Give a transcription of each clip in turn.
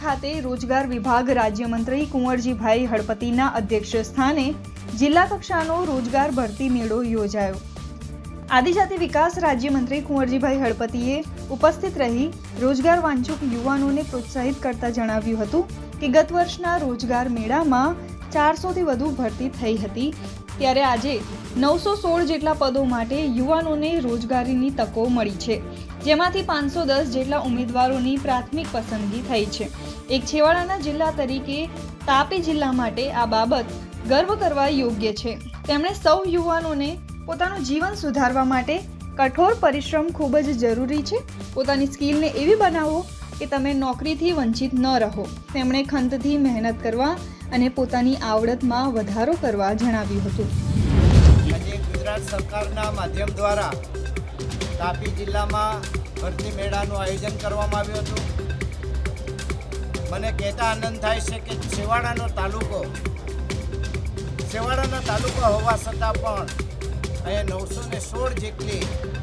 ખાતે રોજગાર વિભાગ રાજ્યમંત્રી કુંવરજીભાઈ હળપતિના અધ્યક્ષ સ્થાને જિલ્લા કક્ષાનો રોજગાર ભરતી મેળો યોજાયો. આદિજાતિ વિકાસ રાજ્યમંત્રી કુંવરજીભાઈ હળપતિએ ઉપસ્થિત રહી રોજગાર વાંચુક યુવાનોને પ્રોત્સાહિત કરતા જણાવ્યું હતું કે ગત વર્ષના રોજગાર મેળામાં ચારસોથી વધુ ભરતી થઈ હતી. ત્યારે આજે નવસો સોળ જેટલા પદો માટે યુવાનોને રોજગારીની તકો મળી છે. જેમાંથી પાંચસો દસ જેટલા ઉમેદવારોની પ્રાથમિક પસંદગી થઈ છે. એક છેવાડાના જિલ્લા તરીકે તાપી જિલ્લા માટે આ બાબત ગર્વ કરવા યોગ્ય છે. તેમણે સૌ યુવાનોને પોતાનું જીવન સુધારવા માટે કઠોર પરિશ્રમ ખૂબ જ જરૂરી છે. પોતાની સ્કિલને એવી બનાવો કે તમે નોકરીથી વંચિત ન રહો. તેમણે ખંતથી મહેનત કરવા અને પોતાની આવડતમાં વધારો કરવા જણાવ્યું હતું. આજે ગુજરાત સરકારના માધ્યમ દ્વારા તાપી જિલ્લામાં ભરતી મેળાનું આયોજન કરવામાં આવ્યું હતું. મને કહેતા આનંદ થાય છે કે છેવાડાનો તાલુકો છેવાડાનો તાલુકો હોવા છતાં પણ અહીંયા નવસો ને સોળ જેટલી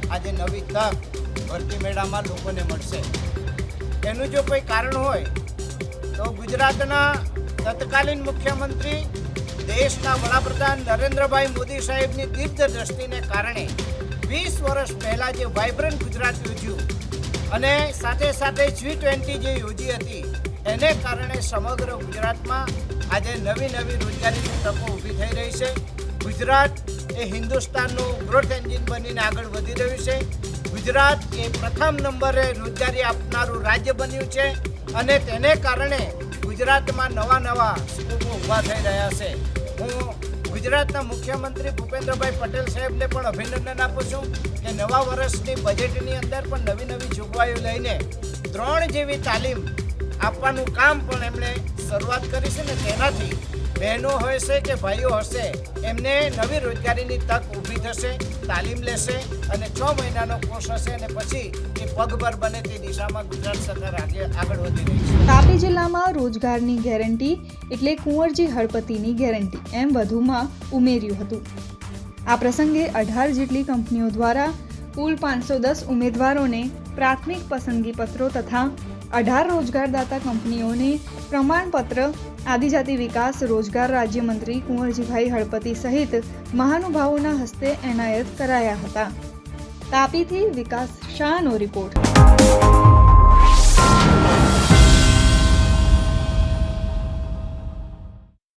આજે નવી તક ભરતી મેળામાં લોકોને મળશે. એનું જો કોઈ કારણ હોય, તો ગુજરાતના તત્કાલીન મુખ્યમંત્રી, દેશના વડાપ્રધાન નરેન્દ્રભાઈ મોદી સાહેબની દીર્ઘ દ્રષ્ટિને કારણે વીસ વર્ષ પહેલાં જે વાઇબ્રન્ટ ગુજરાત યોજ્યું અને સાથે સાથે જી ટ્વેન્ટી જે યોજી હતી, એને કારણે સમગ્ર ગુજરાતમાં આજે નવી નવી રોજગારીની તકો ઊભી થઈ રહી છે. ગુજરાત એ હિન્દુસ્તાનનું ગ્રોથ એન્જિન બનીને આગળ વધી રહ્યું છે. ગુજરાત એ પ્રથમ નંબરે રોજગારી આપનારું રાજ્ય બન્યું છે અને તેને કારણે ગુજરાતમાં નવા નવા સ્કોપો ઊભા થઈ રહ્યા છે. હું ગુજરાતના મુખ્યમંત્રી ભૂપેન્દ્રભાઈ પટેલ સાહેબને પણ અભિનંદન આપું છું કે નવા વર્ષની બજેટની અંદર પણ નવી નવી જોગવાઈઓ લઈને ત્રણ જેવી તાલીમ આપવાનું કામ પણ એમણે શરૂઆત કરી છે ને તેનાથી બહેનો હશે કે ભાઈઓ હશે, એમને નવી રોજગારીની તક ઊભી થશે, તાલીમ લેશે અને છ મહિનાનો કોર્સ હશે અને પછી એ પગભર બને તે દિશામાં ગુજરાત સરકાર આગે આગળ વધી રહી છે. તાપી જિલ્લામાં રોજગારની ગેરંટી એટલે કુંવરજી હળપતિની ગેરંટી એમ વધુમાં ઉમેર્યું હતું. આ પ્રસંગે અઢાર જેટલી કંપનીઓ દ્વારા કુલ પાંચસો દસ ઉમેદવારોને પ્રાથમિક પસંદગી પત્રો તથા અઢાર રોજગારદાતા કંપનીઓને પ્રમાણપત્ર, આદિજાતિ વિકાસ, રોજગાર રાજ્યમંત્રી કુંવરજીભાઈ હળપતિ સહિત મહાનુભાવોના હસ્તે એનાયત કરાયા હતા. તાપીથી વિકાસ શાહનો રિપોર્ટ.